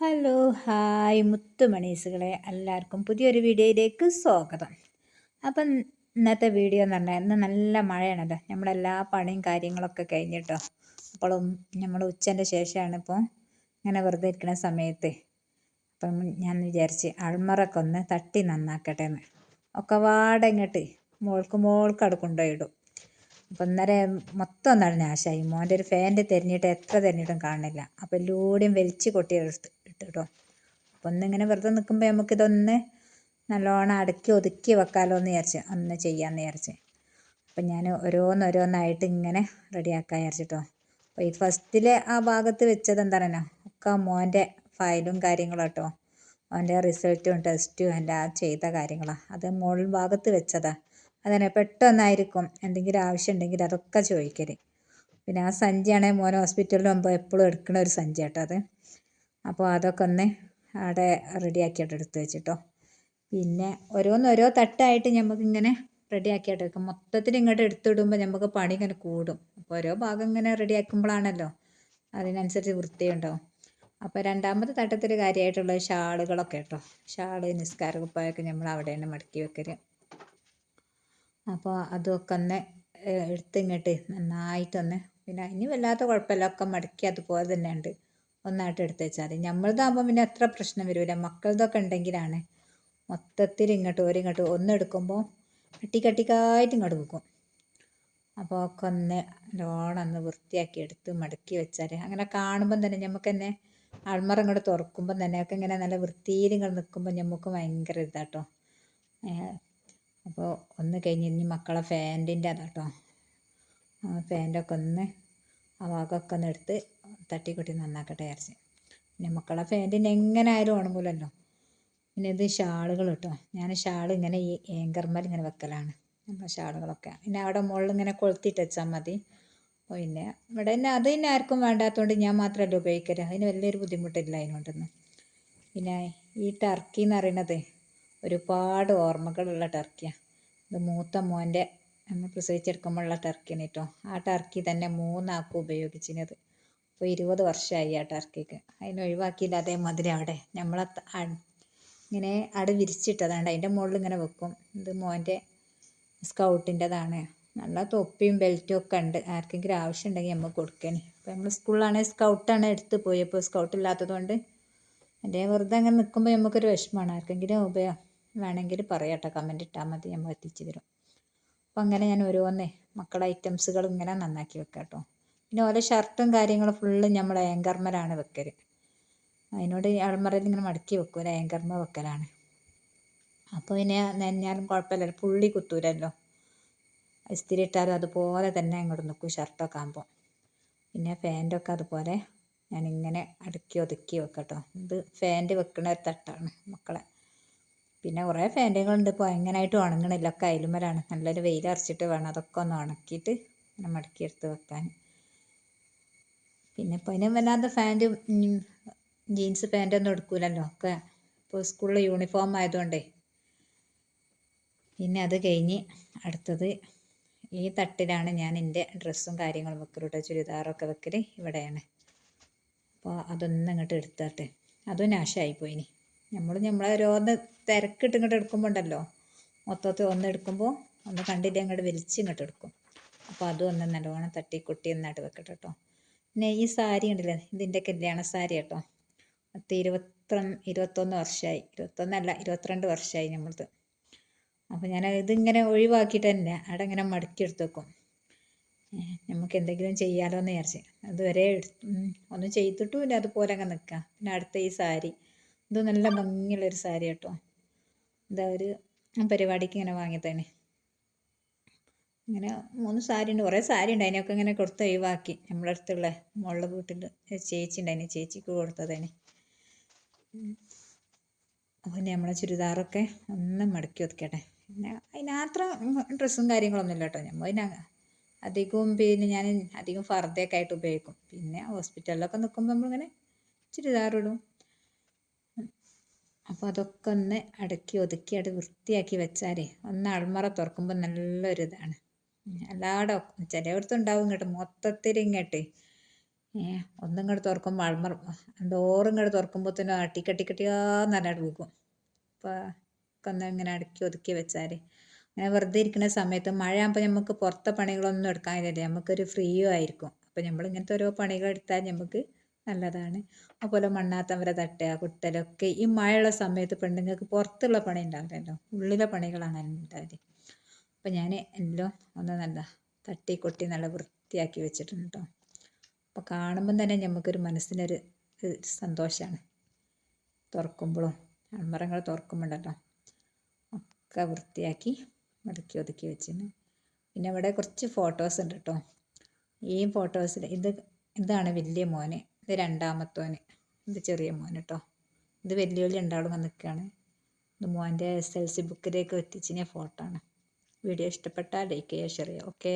Hello hi മുത്തുമണീസുകളെ എല്ലാവർക്കും പുതിയൊരു വീഡിയോയിലേക്ക് സ്വാഗതം. അപ്പം ഇന്നത്തെ വീഡിയോ എന്ന് പറഞ്ഞാൽ ഇന്ന് നല്ല മഴയാണല്ലോ. നമ്മളെല്ലാ പണിയും കാര്യങ്ങളൊക്കെ കഴിഞ്ഞിട്ടോ? അപ്പോഴും നമ്മൾ ഉച്ചന്റെ ശേഷമാണ് ഇപ്പോൾ ഇങ്ങനെ വെറുതെ ഇരിക്കുന്ന സമയത്ത്. അപ്പം ഞാൻ വിചാരിച്ച് അൾമറൊക്കെ ഒന്ന് തട്ടി നന്നാക്കട്ടെ എന്ന് ഒക്കെ വാടങ്ങട്ട് മോൾക്ക് മോൾക്ക് അവിടെ കൊണ്ടുപോയിടും. അപ്പം അന്നേരം മൊത്തം ഒന്നാണ് നാശമായി മോന്റെ ഒരു ഫാന്റെ തിരഞ്ഞിട്ട് എത്ര തിരഞ്ഞിട്ടും കാണുന്നില്ല അപ്പം എല്ലൂടെയും വലിച്ച് കൊട്ടിയെടുത്ത് ഇട്ട് കേട്ടോ അപ്പം ഒന്നിങ്ങനെ വെറുതെ നിൽക്കുമ്പോൾ നമുക്കിതൊന്ന് നല്ലോണം അടക്കി ഒതുക്കി വെക്കാമല്ലോ എന്ന് വിചാരിച്ച് ഒന്ന് ചെയ്യാമെന്ന് വിചാരിച്ച്. അപ്പം ഞാൻ ഓരോന്നോരോന്നായിട്ട് ഇങ്ങനെ റെഡിയാക്കാൻ വിചാരിച്ചിട്ടോ. അപ്പോൾ ഈ ഫസ്റ്റിലെ ആ ഭാഗത്ത് വെച്ചത് എന്താ പറയുക ഒക്കെ മോന്റെ ഫയലും കാര്യങ്ങളും കേട്ടോ അവന്റെ റിസൾട്ടും ടെസ്റ്റും എല്ലാം ചെയ്ത കാര്യങ്ങളാണ് അത് മുകൾ ഭാഗത്ത് വെച്ചതാണ് അതന്നെ പെട്ടെന്നായിരിക്കും എന്തെങ്കിലും ആവശ്യം ഉണ്ടെങ്കിൽ അതൊക്കെ ചോദിക്കൽ പിന്നെ ആ സഞ്ചിയാണെങ്കിൽ മോൻ ഹോസ്പിറ്റലിൽ പോകുമ്പോൾ എപ്പോഴും എടുക്കുന്ന ഒരു സഞ്ചി കേട്ടോ അത്. അപ്പോൾ അതൊക്കെ ഒന്ന് അവിടെ റെഡിയാക്കിയിട്ട് എടുത്ത് വെച്ചിട്ടോ. പിന്നെ ഓരോന്നോരോ തട്ടായിട്ട് നമുക്കിങ്ങനെ റെഡിയാക്കിയിട്ട് വെക്കാം മൊത്തത്തിൽ ഇങ്ങോട്ട് എടുത്തിടുമ്പോൾ നമുക്ക് പണി ഇങ്ങനെ കൂടും. അപ്പോൾ ഓരോ ഭാഗം ഇങ്ങനെ റെഡിയാക്കുമ്പോഴാണല്ലോ അതിനനുസരിച്ച് വൃത്തിയുണ്ടാവും അപ്പോൾ രണ്ടാമത്തെ തട്ടത്തിൽ കാര്യമായിട്ടുള്ള ഷാളുകളൊക്കെ കേട്ടോ. ഷാൾ നിസ്കാര കുപ്പായൊക്കെ നമ്മൾ അവിടെയാണ് മടക്കി വെക്കൽ അപ്പോൾ അതൊക്കെ ഒന്ന് എടുത്തിങ്ങോട്ട് നന്നായിട്ടൊന്ന് പിന്നെ ഇനി വല്ലാത്ത കുഴപ്പമില്ല. ഒക്കെ മടക്കി അതുപോലെ തന്നെ ഉണ്ട് ഒന്നായിട്ട് എടുത്ത് വെച്ചാൽ മതി. നമ്മളതാകുമ്പോൾ പിന്നെ അത്ര പ്രശ്നം വരില്ല മക്കളതൊക്കെ ഉണ്ടെങ്കിലാണ് മൊത്തത്തിൽ ഇങ്ങോട്ട് ഒരിങ്ങോട്ട് ഒന്ന് എടുക്കുമ്പോൾ കട്ടി കട്ടിക്കായിട്ട് ഇങ്ങോട്ട് വെക്കും അപ്പോൾ ഒക്കെ ഒന്ന് ലോണം ഒന്ന് വൃത്തിയാക്കി എടുത്ത് മടക്കി വെച്ചാൽ അങ്ങനെ കാണുമ്പം തന്നെ നമുക്ക് തന്നെ അൾമറ ഇങ്ങോട്ട് തുറക്കുമ്പം തന്നെ ഒക്കെ ഇങ്ങനെ നല്ല വൃത്തിയിൽ ഇങ്ങോട്ട് നിൽക്കുമ്പോൾ നമുക്ക് ഭയങ്കര ഇതാട്ടോ. അപ്പോൾ ഒന്ന് കഴിഞ്ഞ് ഇനി മക്കളെ ഫാന്റിന്റെ അതാട്ടോ ഫാന്റൊക്കെ ഒന്ന് ആ ഭാഗമൊക്കെ ഒന്ന് എടുത്ത് തട്ടിക്കൊട്ടി നന്നാക്കട്ടെ വിചാരിച്ച്. പിന്നെ മക്കളെ ഫാന്റിന് എങ്ങനെ ആയാലും ഉണങ്ങൂലല്ലോ പിന്നെ ഇത് ഷാളുകൾ കേട്ടോ. ഞാൻ ഷാൾ ഇങ്ങനെ ഈ ഏങ്കർമൽ ഇങ്ങനെ വെക്കലാണ്. അപ്പോൾ ഷാളുകളൊക്കെ. പിന്നെ അവിടെ മുകളിൽ ഇങ്ങനെ കൊളുത്തിട്ട് വെച്ചാൽ മതി. പിന്നെ ഇവിടെ തന്നെ അത് തന്നെ ആർക്കും വേണ്ടാത്തതുകൊണ്ട് ഞാൻ മാത്രമല്ല ഉപയോഗിക്കൽ. അതിന് വലിയൊരു ബുദ്ധിമുട്ടില്ല അതിനോണ്ടൊന്നും. പിന്നെ ഈ ടർക്കി എന്ന് പറയുന്നത് ഒരുപാട് ഓർമ്മകളുള്ള ടർക്കിയാണ് ഇത് മൂത്ത മോന്റെ നമ്മൾ പ്രസവിച്ചെടുക്കുമ്പോഴുള്ള ടർക്കിയാണ് കേട്ടോ. ആ ടർക്കി തന്നെ മൂന്നാക്കും ഉപയോഗിച്ചിരുന്നത് അപ്പോൾ ഇരുപത് വർഷമായി ആ ടർക്കിക്ക്. അതിനെ ഒഴിവാക്കിയില്ല അതേമാതിരി അവിടെ. നമ്മൾ ഇങ്ങനെ അട വിരിച്ചിട്ടതാണ്. അതിന്റെ മുകളിൽ ഇങ്ങനെ വെക്കും. ഇത് മോന്റെ സ്കൗട്ടിന്റെതാണ്. നല്ല തൊപ്പിയും ബെൽറ്റും ഒക്കെ ഉണ്ട്. ആർക്കെങ്കിലും ആവശ്യം ഉണ്ടെങ്കിൽ നമുക്ക് കൊടുക്കണേ. അപ്പോൾ നമ്മൾ സ്കൂളിലാണെങ്കിൽ സ്കൗട്ടാണ് എടുത്ത് പോയി. അപ്പോൾ സ്കൗട്ട് ഇല്ലാത്തതുകൊണ്ട് എന്റെ വെറുതെ അങ്ങനെ നിൽക്കുമ്പോൾ നമുക്കൊരു വിഷമമാണ്. ആർക്കെങ്കിലും ഉപയോഗം വേണമെങ്കിൽ പറയാട്ടോ. കമന്റ് ഇട്ടാൽ മതി. നമ്മൾ എത്തിച്ചു തരും. അപ്പോൾ അങ്ങനെ ഞാൻ ഓരോന്നേ മക്കളുടെ ഐറ്റംസുകൾ ഇങ്ങനെ നന്നാക്കി വെക്കാം കേട്ടോ പിന്നെ ഓരോ ഷർട്ടും കാര്യങ്ങളും ഫുള്ള് നമ്മൾ ഏങ്കർമലാണ് വെക്കൽ അതിനോട് അൾമറയിൽ ഇങ്ങനെ മടക്കി വെക്കും ഒരു ഏങ്കർമ വെക്കലാണ്. അപ്പോൾ പിന്നെ നെഞ്ഞാലും കുഴപ്പമില്ല പുള്ളി കുത്തൂരല്ലോ ഇസ്തിരി ഇട്ടാലും അതുപോലെ തന്നെ അങ്ങോട്ട് നിൽക്കും ഷർട്ടൊക്കെ ആകുമ്പോൾ പിന്നെ ഫാന്റൊക്കെ അതുപോലെ ഞാനിങ്ങനെ അടുക്കി ഒതുക്കി വെക്കട്ടോ. ഇത് ഫാന്റ് വെക്കുന്ന ഒരു തട്ടാണ് മക്കളെ. പിന്നെ കുറേ ഫാന്റുകളുണ്ട് ഇപ്പോൾ എങ്ങനെയായിട്ട് ഉണങ്ങണില്ല. ഒക്കെ അയലുമലാണ് നല്ലൊരു വെയിലറച്ചിട്ട് വേണം അതൊക്കെ ഒന്ന് ഉണക്കിയിട്ട് മടക്കിയെടുത്ത് വെക്കാൻ. പിന്നെ അതിന് വല്ലാതെ ഫാന്റും ജീൻസ് പാന്റൊന്നും എടുക്കൂലല്ലോ. ഒക്കെ ഇപ്പോൾ സ്കൂളിൽ യൂണിഫോം ആയതുകൊണ്ടേ. പിന്നെ അത് കഴിഞ്ഞ് അടുത്തത് ഈ തട്ടിലാണ് ഞാൻ എന്റെ ഡ്രസ്സും കാര്യങ്ങളും വെക്കലുട്ടോ ചുരിദാറൊക്കെ വെക്കൽ ഇവിടെയാണ്. അപ്പോൾ അതൊന്നും ഇങ്ങോട്ട് എടുത്താട്ടെ. അതും നാശമായിപ്പോയിനി നമ്മൾ നമ്മളെ ഓരോന്ന് തിരക്കിട്ട് ഇങ്ങോട്ട് എടുക്കുമ്പോൾ ഉണ്ടല്ലോ മൊത്തത്തിൽ ഒന്ന് ഒന്ന് കണ്ടിട്ട് അങ്ങോട്ട് വലിച്ച് ഇങ്ങോട്ട് എടുക്കും. അപ്പോൾ അതും ഒന്ന് നല്ലോണം തട്ടി കൊട്ടി ഒന്നായിട്ട് വെക്കട്ടെ കേട്ടോ പിന്നെ ഈ സാരി ഉണ്ടല്ലേ ഇതിന്റെ കല്യാണ സാരി കേട്ടോ. പത്ത് ഇരുപത്തി ഇരുപത്തൊന്ന് വർഷമായി. ഇരുപത്തൊന്നല്ല ഇരുപത്തിരണ്ട് വർഷമായി നമ്മളത്. അപ്പോൾ ഞാൻ ഇതിങ്ങനെ ഒഴിവാക്കിയിട്ട് തന്നെ അവിടെ ഇങ്ങനെ മടക്കി എടുത്ത് വെക്കും. നമുക്ക് എന്തെങ്കിലും ചെയ്യാലോ എന്ന് വിചാരിച്ച്. അതുവരെ ഒന്നും ചെയ്തിട്ടുമില്ല. അതുപോലെ അങ്ങ് നിൽക്കാം പിന്നെ അടുത്ത ഈ സാരി. ഇത് നല്ല ഭംഗിയുള്ളൊരു സാരി കേട്ടോ. ഇതാ ഒരു പരിപാടിക്ക് ഇങ്ങനെ വാങ്ങിയതാണ്. ഇങ്ങനെ മൂന്ന് സാരി ഉണ്ട് കുറേ സാരി ഉണ്ട് അതിനൊക്കെ ഇങ്ങനെ കൊടുത്ത് ഒഴിവാക്കി. നമ്മളെ അടുത്തുള്ള മുകളിലെ വീട്ടിൽ ചേച്ചി ഉണ്ടായിന് ചേച്ചിക്ക് കൊടുത്തതാണ് പിന്നെ നമ്മളെ ചുരിദാറൊക്കെ ഒന്ന് മടക്കി ഒതുക്കട്ടെ. പിന്നെ അതിനാത്ര ഡ്രസ്സും കാര്യങ്ങളൊന്നും ഇല്ല കേട്ടോ. നമ്മൾ പിന്നെ അധികവും പിന്നെ ഞാൻ അധികം ഫർദയൊക്കെ ആയിട്ട് ഉപയോഗിക്കും. പിന്നെ ഹോസ്പിറ്റലിലൊക്കെ നിൽക്കുമ്പോൾ നമ്മളിങ്ങനെ ചുരിദാറിടും അപ്പോൾ അതൊക്കെ ഒന്ന് അടക്കി ഒതുക്കി അത് വൃത്തിയാക്കി വെച്ചാലേ ഒന്ന് അൾമറ തുറക്കുമ്പോൾ നല്ലൊരു ഇതാണ് എല്ലായിടം ചിലയിടത്ത് ഉണ്ടാവും ഇങ്ങോട്ട് മൊത്തത്തിൽ ഇങ്ങോട്ട് ഒന്നും ഇങ്ങോട്ട് തുറക്കുമ്പോൾ അൾമർ ഡോറും ഇങ്ങോട്ട് തുറക്കുമ്പോൾ തന്നെ അട്ടിക്കട്ടിക്കട്ടിയാന്ന് പറഞ്ഞാൽ പോകും അപ്പോൾ ഒന്ന് ഇങ്ങനെ അടുക്കി ഒതുക്കി വെച്ചാൽ അങ്ങനെ വെറുതെ ഇരിക്കുന്ന സമയത്ത് മഴ ആകുമ്പോൾ നമുക്ക് പുറത്തെ പണികളൊന്നും എടുക്കാനില്ല നമുക്കൊരു ഫ്രീയും ആയിരിക്കും. അപ്പോൾ നമ്മൾ ഇങ്ങനത്തെ ഓരോ പണികൾ എടുത്താൽ നമുക്ക് നല്ലതാണ്. അതുപോലെ മണ്ണാത്തം വരെ തട്ടുക കുട്ടലൊക്കെ ഈ മഴയുള്ള സമയത്ത് പെണ്ണുങ്ങൾക്ക് പുറത്തുള്ള പണി ഉണ്ടാവില്ലല്ലോ. ഉള്ളിലെ പണികളാണ് ഉണ്ടാവില്ല അപ്പം ഞാൻ എല്ലാം ഒന്ന് നല്ല തട്ടി കൊട്ടി നല്ല വൃത്തിയാക്കി വെച്ചിട്ടുണ്ട് കേട്ടോ അപ്പോൾ കാണുമ്പം തന്നെ നമുക്കൊരു മനസ്സിനൊരു സന്തോഷമാണ് തുറക്കുമ്പോഴും അമ്പറങ്ങൾ തുറക്കുമ്പോണ്ടല്ലോ ഒക്കെ വൃത്തിയാക്കി മടക്കി ഒതുക്കി വെച്ചിന് പിന്നെ അവിടെ കുറച്ച് ഫോട്ടോസ് ഉണ്ട് കേട്ടോ ഈ ഫോട്ടോസിൽ ഇത് ഇതാണ് വലിയ മോന്. ഇത് രണ്ടാമത്തോന്. ഇത് ചെറിയ മോൻ കേട്ടോ ഇത് വലിയ രണ്ടാളും നിൽക്കുകയാണ് ഇത് മോന്റെ എസ് എൽ സി ബുക്കിലേക്ക് എത്തിച്ചിനെ ഫോട്ടോ ആണ്. വീഡിയോ ഇഷ്ടപ്പെട്ടാൽ ലൈക്ക് ചെയ്യുക ഷെയർ ചെയ്യുക. ഓക്കേ.